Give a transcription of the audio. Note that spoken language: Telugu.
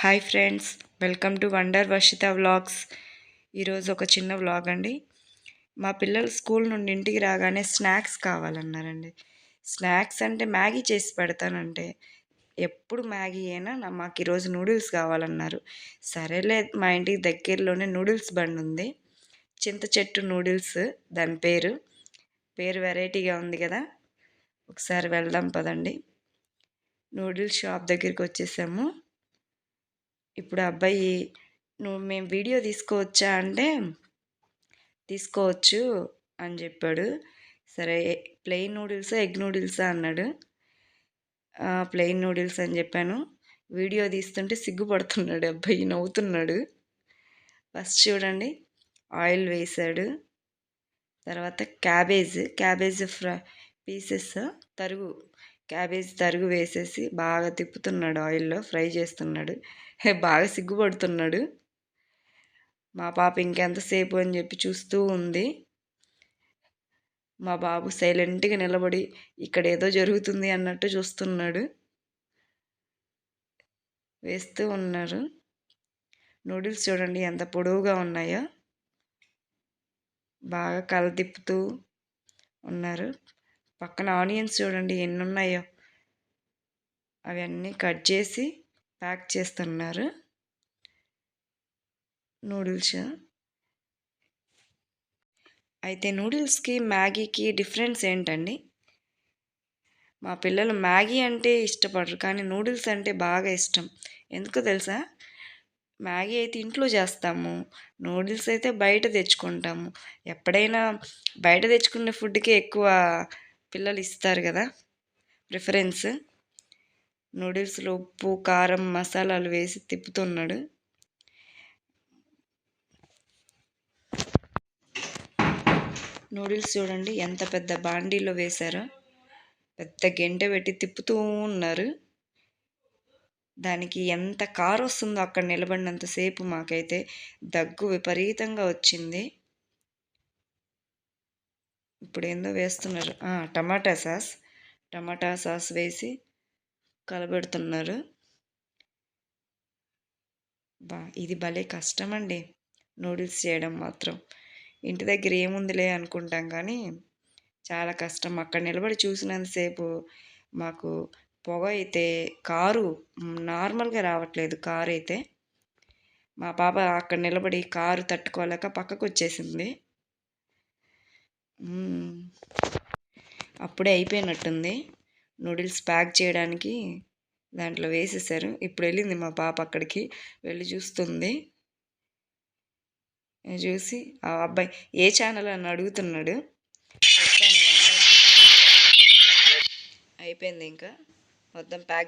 Hi friends welcome to wonder Varshitha vlogs. ఈరోజు ఒక చిన్న వ్లాగ్ అండి. మా పిల్లలు స్కూల్ నుండి ఇంటికి రాగానే స్నాక్స్ కావాలన్నారండి. స్నాక్స్ అంటే మ్యాగీ చేసి పెడతానంటే ఎప్పుడు మ్యాగీ అయినా నా మాకు ఈరోజు నూడిల్స్ కావాలన్నారు. సరేలే మా ఇంటికి దగ్గరలోనే నూడిల్స్ బండి ఉంది. చింత చెట్టు నూడిల్స్ దాని పేరు. పేరు వెరైటీగా ఉంది కదా. ఒకసారి వెళ్దాం పదండి. నూడిల్స్ షాప్ దగ్గరికి వచ్చేసాము. ఇప్పుడు అబ్బాయి నువ్వు మేము వీడియో తీసుకోవచ్చా అంటే తీసుకోవచ్చు అని చెప్పాడు. సరే ప్లెయిన్ నూడిల్సా ఎగ్ నూడిల్సా అన్నాడు. ప్లెయిన్ నూడిల్స్ అని చెప్పాను. వీడియో తీస్తుంటే సిగ్గుపడుతున్నాడు అబ్బాయి నవ్వుతున్నాడు. ఫస్ట్ చూడండి ఆయిల్ వేశాడు. తర్వాత క్యాబేజ్ క్యాబేజ్ ఫ్రై పీసెస్ తరుగు. క్యాబేజ్ తరుగు వేసేసి బాగా తిప్పుతున్నాడు ఆయిల్లో ఫ్రై చేస్తున్నాడు. బాగా సిగ్గుపడుతున్నాడు. మా పాప ఇంకెంతసేపు అని చెప్పి చూస్తూ ఉంది. మా బాబు సైలెంట్గా నిలబడి ఇక్కడ ఏదో జరుగుతుంది అన్నట్టు చూస్తున్నాడు. వేస్తూ ఉన్నారు. నూడిల్స్ చూడండి ఎంత పొడవుగా ఉన్నాయో. బాగా కల తిప్పుతూ ఉన్నారు. పక్కన ఆనియన్స్ చూడండి ఎన్ని ఉన్నాయో అవన్నీ కట్ చేసి ప్యాక్ చేస్తున్నారు. నూడిల్స్. అయితే నూడిల్స్కి మ్యాగీకి డిఫరెన్స్ ఏంటండి? మా పిల్లలు మ్యాగీ అంటే ఇష్టపడరు కానీ నూడిల్స్ అంటే బాగా ఇష్టం. ఎందుకో తెలుసా? మ్యాగీ అయితే ఇంట్లో చేస్తాము నూడిల్స్ అయితే బయట తెచ్చుకుంటాము. ఎప్పుడైనా బయట తెచ్చుకునే ఫుడ్కే ఎక్కువ పిల్లలు ఇస్తారు కదా. ప్రిఫరెన్స్. నూడిల్స్లో ఉప్పు కారం మసాలాలు వేసి తిప్పుతున్నాడు. నూడిల్స్ చూడండి ఎంత పెద్ద బాండీలో వేశారో. పెద్ద గెంట పెట్టి తిప్పుతూ ఉన్నారు. దానికి ఎంత కారు వస్తుందో అక్కడ నిలబడినంతసేపు మాకైతే దగ్గు విపరీతంగా వచ్చింది. ఇప్పుడు ఏందో వేస్తున్నారు టమాటా సాస్. టమాటా సాస్ వేసి కలబెడుతున్నారు. బా ఇది భలే కష్టం అండి నూడిల్స్ చేయడం మాత్రం. ఇంటి దగ్గర ఏముందిలే అనుకుంటాం కానీ చాలా కష్టం. అక్కడ నిలబడి చూసినంతసేపు మాకు పొగ అయితే కారు నార్మల్గా రావట్లేదు కారు అయితే. మా పాప అక్కడ నిలబడి కారు తట్టుకోలేక పక్కకు వచ్చేసింది అప్పుడే అయిపోయినట్టుంది. నూడిల్స్ ప్యాక్ చేయడానికి దాంట్లో వేసేసారు. ఇప్పుడు వెళ్ళింది మా పాప అక్కడికి వెళ్ళి చూస్తుంది. చూసి ఆ అబ్బాయి ఏ ఛానల్ అని అడుగుతున్నాడు. అయిపోయింది ఇంకా. మొత్తం ప్యాక్